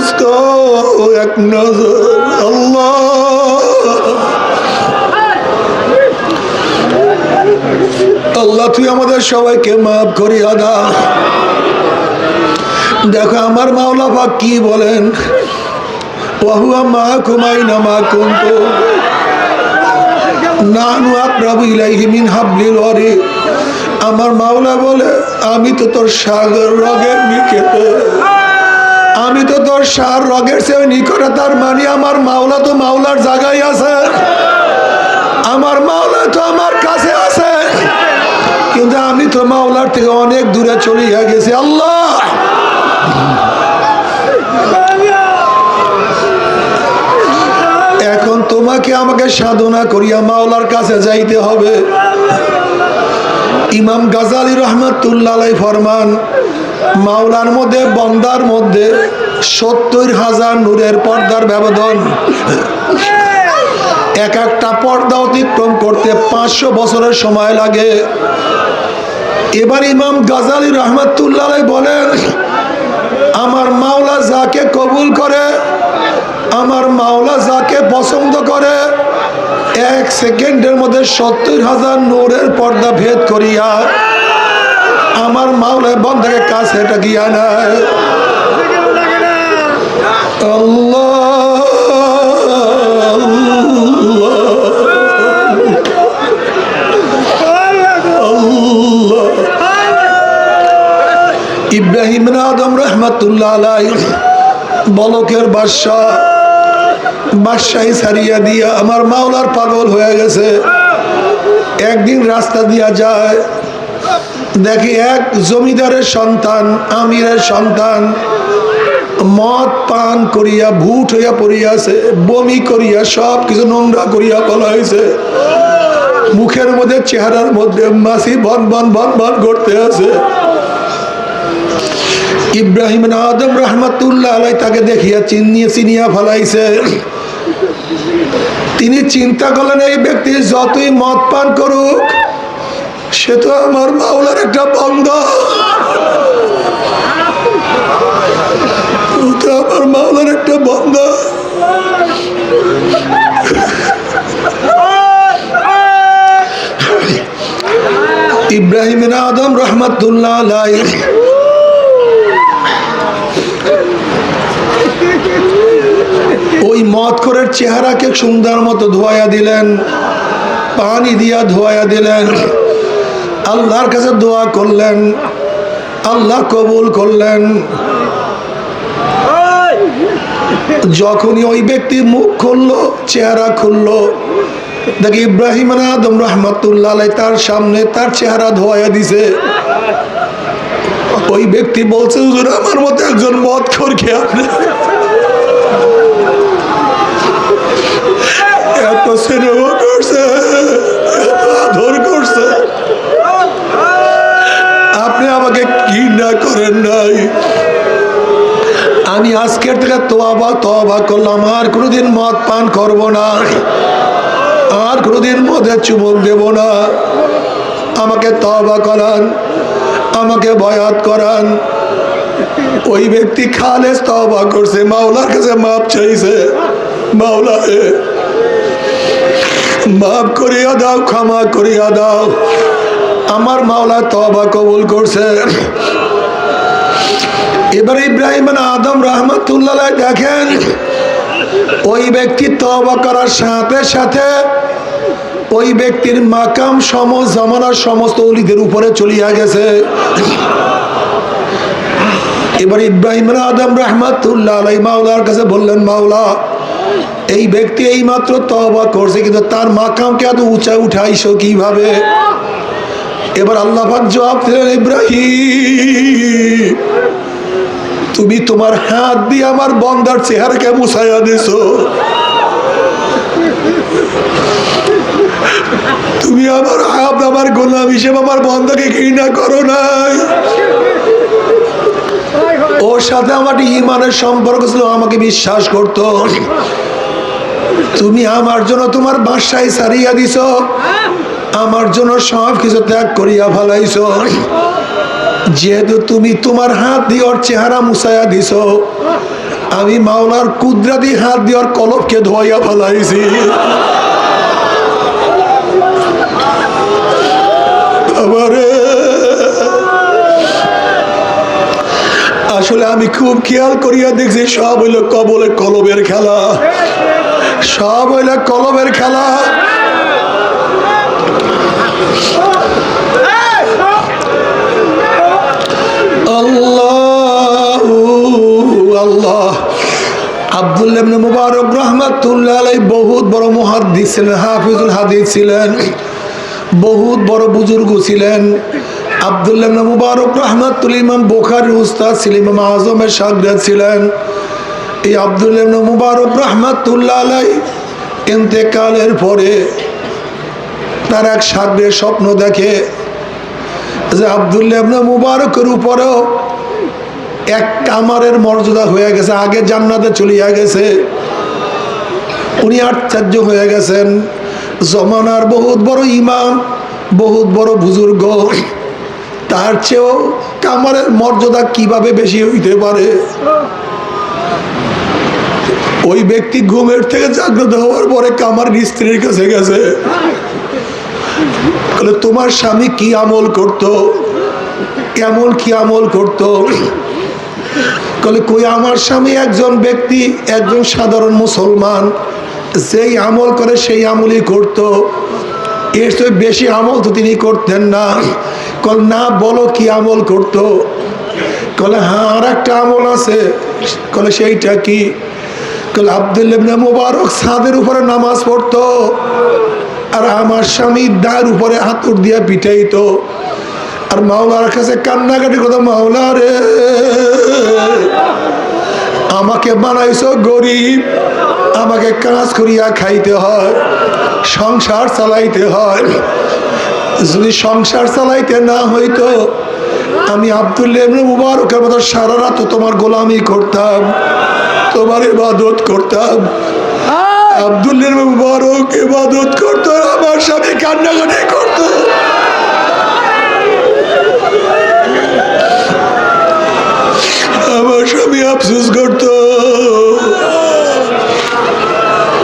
মুস্কো এক নজর, আল্লাহ। আল্লাহ, তুই আমাদের সবাইকে মাফ করিয়া দেখো, আমার মাওলা কি বলেন? মা কুমাই না মা কুন্ত নানু মিন হাবলিল ওয়ারি। আমার মাওলা বলে, আমি তো তোর সাগর রগের নিকেতে। আমি তো তোর সার রগের চেয়ে নিকটে, তার মানে আমার মাওলা তো মাওলার জায়গায় আছে। আমার মাওলা তো আমার কাছে আছে। কিন্তু আমি তো মাওলার থেকে অনেক দূরে চলিয়া গেছি, আল্লাহ। এখন তোমাকে আমাকে সাধনা করিয়া মাওলার কাছে যাইতে হবে। ইমাম গাজালি রহমতুল্লাহ ফরমান মাওলার মধ্যে, বন্দার মধ্যে সত্তর হাজার নূরের পর্দার ব্যবধান। এক একটা পর্দা অতিক্রম করতে পাঁচশো বছরের সময় লাগে। এবার ইমাম গাজালি রহমতুল্লাহ বলেন, আমার মাওলা যাকে কবুল করে, আমার মাওলা যাকে পছন্দ করে, এক সেকেন্ডের মধ্যে সত্তর হাজার নূরের পর্দা ভেদ করিয়া আমার মাওলা বন্ধাকে কাছে এটা গিয়া আল্লাহ। ইব্রাহিম আদম রহমতুল্লাহ বলকের বাদশাহ, বাদশাহী ছাড়িয়া দিয়া আমার মাওলার পাগল হয়ে গেছে। একদিন রাস্তা দিয়া যায় দেখি এক জমিদারের সন্তান, আমিরের সন্তান। মদ পান করিয়া ভুট হইয়া পড়িয়াছে, বমি করিয়া সব কিছু নোংরা করিয়া বলা হয়েছে মুখের মধ্যে, চেহারার মধ্যে মাসি বন বন বন বন করতে আছে। ইব্রাহিম আদম রহমতুল্লাহ আলাই তাকে দেখিয়া চিনিয়ে চিনিয়া ফেলাইছে। তিনি চিন্তা করলেন, এই ব্যক্তি যতই মদ পান করুক সে তো আমার মাওলার একটা বন্ধ তো আমার মাওলার একটা বন্ধ ইব্রাহিম আদম রহমতুল্লাহ আলাই ওই মদ করের চেহারাকে সুন্দর মতো ধোয়া দিলেন, পানি দিয়া ধোয়া দিলেন। আল্লাহর কাছে দোয়া করলেন আল্লাহ কবুল করলেন। যখনই ওই ব্যক্তি মুখ খুললো চেহারা খুললো দেখি ইব্রাহিম আদম রহমতুল্লাহ তার সামনে তার চেহারা ধোয়া দিছে। ওই ব্যক্তি বলছে হুজুর আমার মতো একজন মদ খোর খেয়ে আপনি? তোয়াবা তোয়াবা করলাম, আর কোনোদিন মদ পান করব না। আর কোনোদিন মদে চুমুক দেব না। আমাকে তবা করান, আমাকে বয়াত করান। ওই ব্যক্তি খালেস তবা করছে, মাওলার কাছে মাপ চাইছে। মাওলা মাফ করিয়া দাও, ক্ষমা করিয়া দাও। আমার মাওলা তবা কবুল করছে। এবার ইব্রাহিম আদম রহমতুল্লাহ দেখেন, ওই ব্যক্তি তবা করার সাথে সাথে ওই ব্যক্তির মাকাম সম, জামানার সমস্ত অলিদের উপরে চলিয়া গেছে। এবার ইব্রাহিম আদম রহমতুল্লাহ মাওলার কাছে বললেন, মাওলা, এই ব্যক্তি এই মাত্র তবা করছে, কিন্তু তার মাকামকে এত উঁচা উঠাইছো কীভাবে? এবার আল্লাহ জবাব দিলেন, ইব্রাহিম তুমি তোমার হাত দিয়ে আমার বন্দার চেহারাকে মুছাইয়া দিছো। তুমি আমার হাত, আমার গোলাম হিসেবে আমার বন্দাকে ঘৃণা করো নাই। ওর সাথে আমার ইমানের সম্পর্ক ছিল, আমাকে বিশ্বাস করতো। তুমি আমার জন্য তোমার বাসায় সারিয়া দিছ। আমার জন্য সব কিছু ত্যাগ করিয়া ফেলাইছ। যেহেতু তুমি তোমার হাত দিয়ে ওর চেহারা মুছাইয়া দিছ, আমি মাওলার কুদরাতি হাত দিয়ার কলবকে ধোয়াইয়া ফেলাইছি। আসলে আমি খুব খেয়াল করিয়া দেখছি সব হইল কবলে কলবের খেলা। সব হইল কলবের খেলা। আল্লাহ আল্লাহ। আব্দুল্লাহ ইবনে মুবারক রহমাতুল্লাহ আলাইহি বহুত বড় মুহাদ্দিস ছিলেন, হাফিজুল হাদিস ছিলেন, বহুত বড় বুজুর্গ ছিলেন। আব্দুল্লাহ ইবনে মুবারক রহমাতুল ইমাম বুখারীর উস্তাদ ছিলেন, ইমাম আজমের শাগির্দ ছিলেন। এই আব্দুল্লাহ ইবনে মুবারক রহমাতুল্লাহ আলাইহি ইন্তেকালের পরে তার এক সাগরের স্বপ্ন দেখে যে আবদুল্লাহ ইবনে মুবারকের উপরেও এক কামারের মর্যাদা হয়ে গেছে, আগে জান্নাতে চলিয়া গেছে। উনি আশ্চর্য হয়ে গেছেন। জমানার বহুত বড় ইমাম, বহুত বড় বুজুর্গ, তার চেয়েও কামারের মর্যাদা কীভাবে বেশি হইতে পারে? ওই ব্যক্তি ঘুমের থেকে জাগ্রত হওয়ার পরে কামার স্ত্রীর কাছে গেছে। বলে তোমার স্বামী কি আমল করত? কেমন কি আমল করত? বলে কই আমার স্বামী একজন ব্যক্তি, একজন সাধারণ মুসলমান, যেই আমল করে সেই আমলই করত। এর চেয়ে বেশি আমল তো তিনি করতেন না। কল না বলো কি আমল করত? কলে হ্যাঁ আর একটা আমল আছে। কলে সেইটা কি? কলে আবদুল্লাবনে মুবারক ছাদের উপরে নামাজ পড়তো। আর আমার স্বামী দায়ের উপরে হাতুর দিয়া পিঠাইত আর মাওলার কাছে কান্নাকাটি কথা মাওলা রে, আমাকে বানাইছো গরিব, আমাকে কাজ করিয়া খাইতে হয়, সংসার চালাইতে হয়। যদি সংসার চালাইতে না হইতো, আমি আবদুল্লাহ মতো সারা রাত তোমার গোলামি করতাম, তোমার ইবাদত করতাম। আবদুল্লাহ মুবারক ইবাদত করতো, আমার স্বামী কান্নাকাটি করতো। আমার স্বামী আফসোস করতো।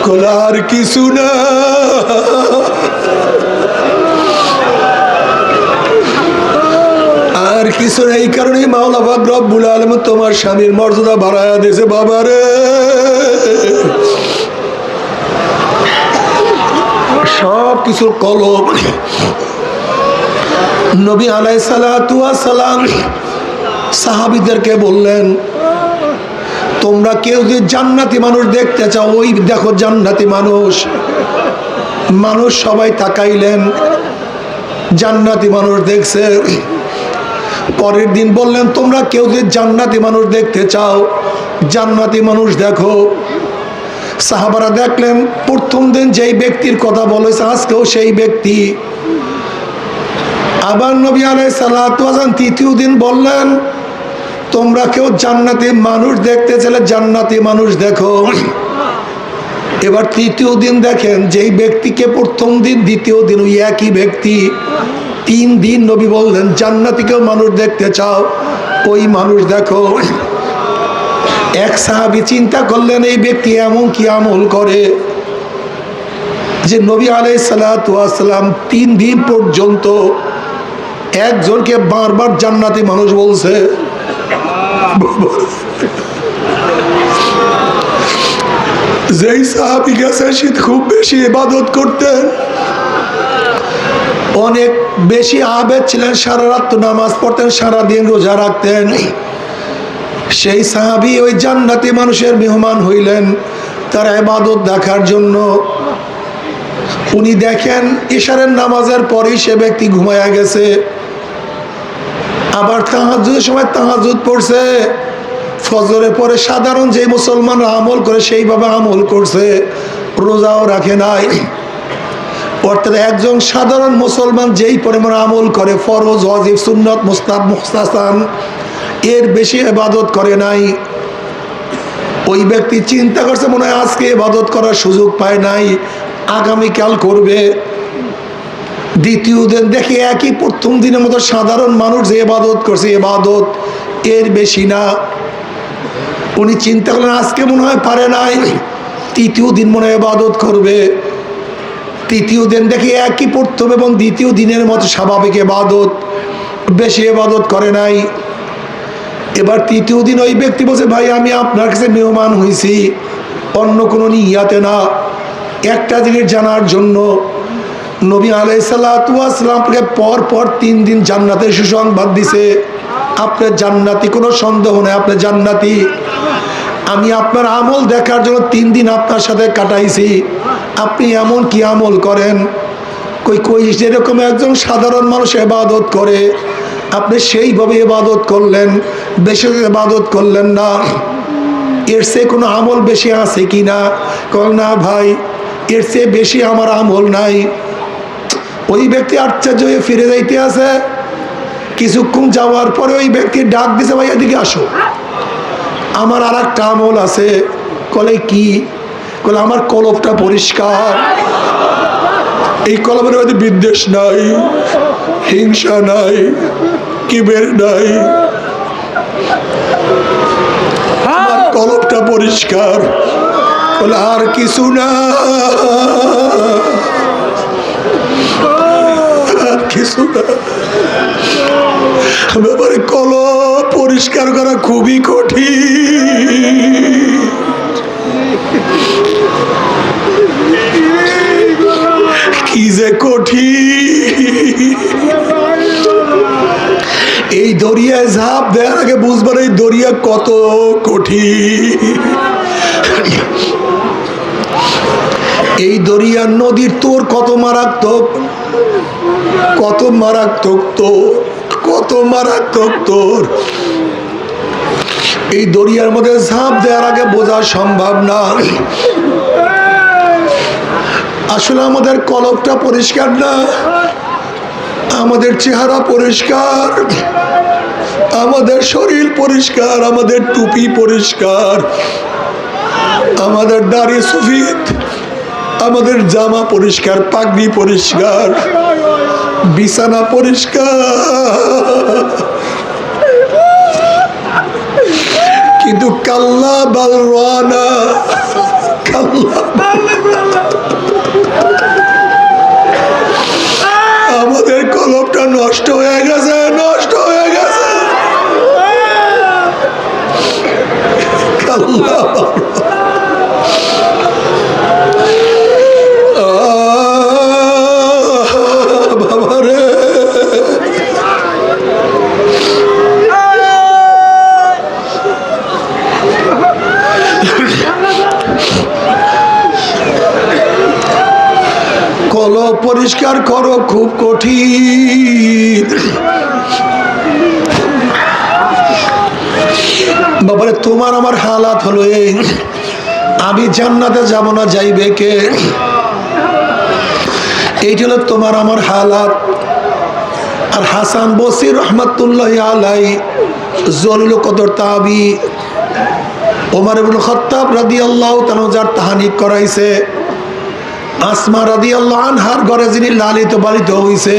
কোলার কিছু না। আর কিছু না, এই কারণে মাওলা বাগ রব্বুল আলম তোমার স্বামীর মর্যাদা বাড়ায়া দিয়েছে, বাবারে। সব কিছুর কলম। নবী আলাই সালাম সাহাবিদেরকে বললেন, তোমরা কেউ যদি জান্নাতি মানুষ দেখতে চাও, ওই দেখো জান্নাতি মানুষ। মানুষ সবাই তাকাইলেন। জান্নাতি মানুষ দেখছে। পরের দিন বললেন, তোমরা কেউ যদি জান্নাতি মানুষ দেখতে চাও, জান্নাতি মানুষ দেখো। সাহাবারা দেখলেন, প্রথম দিন যেই ব্যক্তির কথা বলেছে, আজকেও সেই ব্যক্তি। আবার নবী আলাই সালাতাম তৃতীয় দিন বললেন, তোমরা কেউ জান্নাতি মানুষ দেখতে চাইলে জান্নাতি মানুষ দেখো। এবার তৃতীয় দিন দেখেন, যেই ব্যক্তিকে প্রথম দিন, দ্বিতীয় দিন ওই একই ব্যক্তি, তিন দিন নবী বললেন জান্নাতিকেও মানুষ দেখতে চাও, ওই মানুষ দেখো। এক সাহাবি চিন্তা করলেন, এই ব্যক্তি এমন কি আমল করে? যে নবী আলাই সালাম তিন দিন পর্যন্ত একজনকে বারবার জান্নাতি মানুষ বলছে। যেই সাহাবি গেছে শীত খুব বেশি ইবাদত করতেন। অনেক বেশি আবেদ ছিলেন, সারা রাত নামাজ পড়তেন, সারা দিন রোজা রাখতেন। সেই সাহাবি ওই জান্নাতি মানুষের মেহমান হইলেন তার এবাদত দেখার জন্য। উনি দেখেন ইশারের নামাজের পরেই সে ব্যক্তি ঘুমায়া গেছে। আবার তাহাজুদের সময় তাহাজুদ পড়ছে। ফজরে পরে সাধারণ যে মুসলমানরা আমল করে সেইভাবে আমল করছে। রোজাও রাখে নাই। অর্থাৎ একজন সাধারণ মুসলমান যেই পরিমাণ আমল করে, ফরজ, ওয়াজিব, সুন্নত মুস্তাব মুস্তাসান এর বেশি এবাদত করে নাই। ওই ব্যক্তি চিন্তা করছে, মনে হয় আজকে এবাদত করার সুযোগ পায় নাই আগামীকাল করবে। দ্বিতীয় দিন দেখি একই প্রথম দিনের মতো সাধারণ মানুষ যে এবাদত করছে এবাদত এর বেশি না। উনি চিন্তা করলেন, আজকে মনে হয় পারে নাই। তৃতীয় দিন মনে হয় এবাদত করবে। তৃতীয় দিন দেখি একই প্রথম এবং দ্বিতীয় দিনের মতো স্বাভাবিক এবাদত বেশি এবাদত করে নাই। এবার তৃতীয় দিন ওই ব্যক্তি বলছে, ভাই, আমি আপনার কাছে মেহমান হয়েছি অন্য কোনো নিয়াতে না। একটা জিনিস জানার জন্য নবী আলাইসাল্লামকে পর পর তিন দিন জান্নাতের সুসংবাদ দিছে। আপনার জান্নাতি কোনো সন্দেহ নেই আপনার জান্নাতি। আমি আপনার আমল দেখার জন্য তিন দিন আপনার সাথে কাটাইছি। আপনি এমন কি আমল করেন? কই কই, যেরকম একজন সাধারণ মানুষ এবাদত করে আপনি সেইভাবে ইবাদত করলেন, বেশি ইবাদত করলেন না। এর সে কোনো আমল বেশি আছে কি না? কল না ভাই, এর চেয়ে বেশি আমার আমল নাই। ওই ব্যক্তি আশ্চর্য হয়ে ফিরে যাইতে আছে। কিছুক্ষণ যাওয়ার পরে ওই ব্যক্তি ডাক দিছে, ভাই, এদিকে আসো। আমার আর একটা আমল আছে। কলে কি? কলে আমার কলবটা পরিষ্কার। এই কলমের মধ্যে বিদ্বেষ নাই, হিংসা নাই। কিবের নাই। আমার কলবটা পরিষ্কার বলে আর কিছু না। আর কিছু না। ব্যাপারে কলব পরিষ্কার করা খুবই কঠিন। কি যে কঠিন। এই দরিয়ায় ঝাঁপ দেওয়ার আগে বুঝবার এই দরিয়া কত কঠিন। এই দরিয়ার নদীর তোর কত মারাত্মক কত মারাত্মক তোর, কত মারাত্মক তোর। এই দরিয়ার মধ্যে ঝাঁপ দেওয়ার আগে বোঝা সম্ভব না। আসলে আমাদের কলবটা পরিষ্কার না। আমাদের চেহারা পরিষ্কার, আমাদের শরীর পরিষ্কার, আমাদের টুপি পরিষ্কার, আমাদের দাড়ি সুফিদ আমাদের জামা পরিষ্কার, পাগড়ি পরিষ্কার, বিছানা পরিষ্কার। কিন্তু কাল্লা বাল রানা কাল্লা নষ্ট হয়ে গেছে নষ্ট হয়ে গেছে। পরিষ্কার করো খুব কঠিন বাবারে তোমার আমার হালাত হলো আমি জান্নাতে যাব না, যাইবে কে? এইটা হলো তোমার আমার হালাত। আর হাসান বসির রহমতুল্লাহ আলাই, জলিল কদর তাবি, ওমর ইবুল খত্তাব রাদি আল্লাহ যার তাহানি করাইছে। আসমা রাদি আল্লাহ আনহার ঘরে যিনি লালিত পালিত হইছে।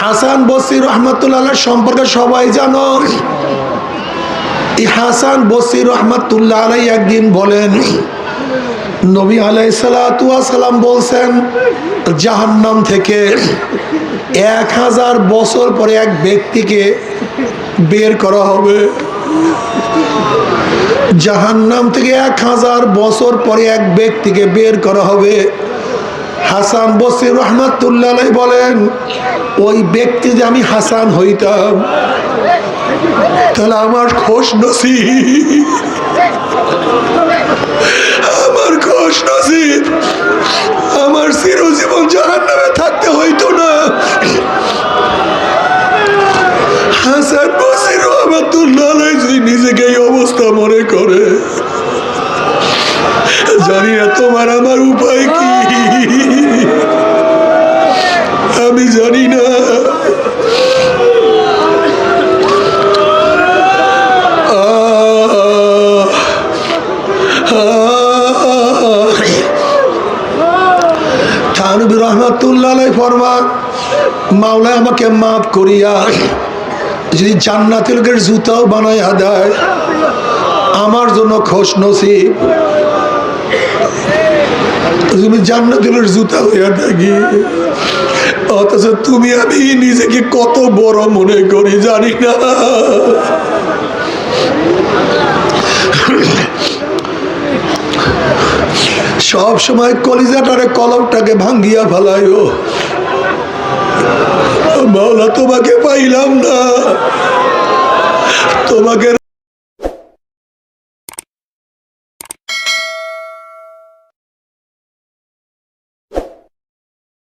হাসান বসির রহমতুল্লাহ সম্পর্কে সবাই জানো। হাসান বসির রহমতুল্লাহ আলাই একদিন বলেন, নবী আলাই সালাম বলছেন, জাহান্নাম থেকে এক হাজার বছর পরে এক ব্যক্তিকে বের করা হবে। জাহান্নাম থেকে এক হাজার বছর পরে এক ব্যক্তিকে বের করা হবে। হাসান বসির রহমাতুল্লাহ বলেন, ওই ব্যক্তি যে আমি হাসান হইতাম তাহলে আমার খোশ নসিব। আমার খোশ নসিব। আমার চিরজীবন জাহান নামে থাকতে হইতো না। হাসান বসির নিজেকে এই অবস্থা মনে করে, জানি না তোমার আমার উপায় কি। আমি জানি না। আমাকে মাফ করিয়া, যদি জান্নাতের জুতাও বানায় দেয়, আমার জন্য খোশ নসিব। তুমি জান্নাতুলের জুতা হইয়া থাকি। অথচ তুমি আমি নিজেকে কত বড় মনে করি, জানি না। সব সময় কলিজাটারে কলমটাকে ভাঙ্গিয়া ফেলাইও। মাওলা তোমাকে পাইলাম না। তোমাকে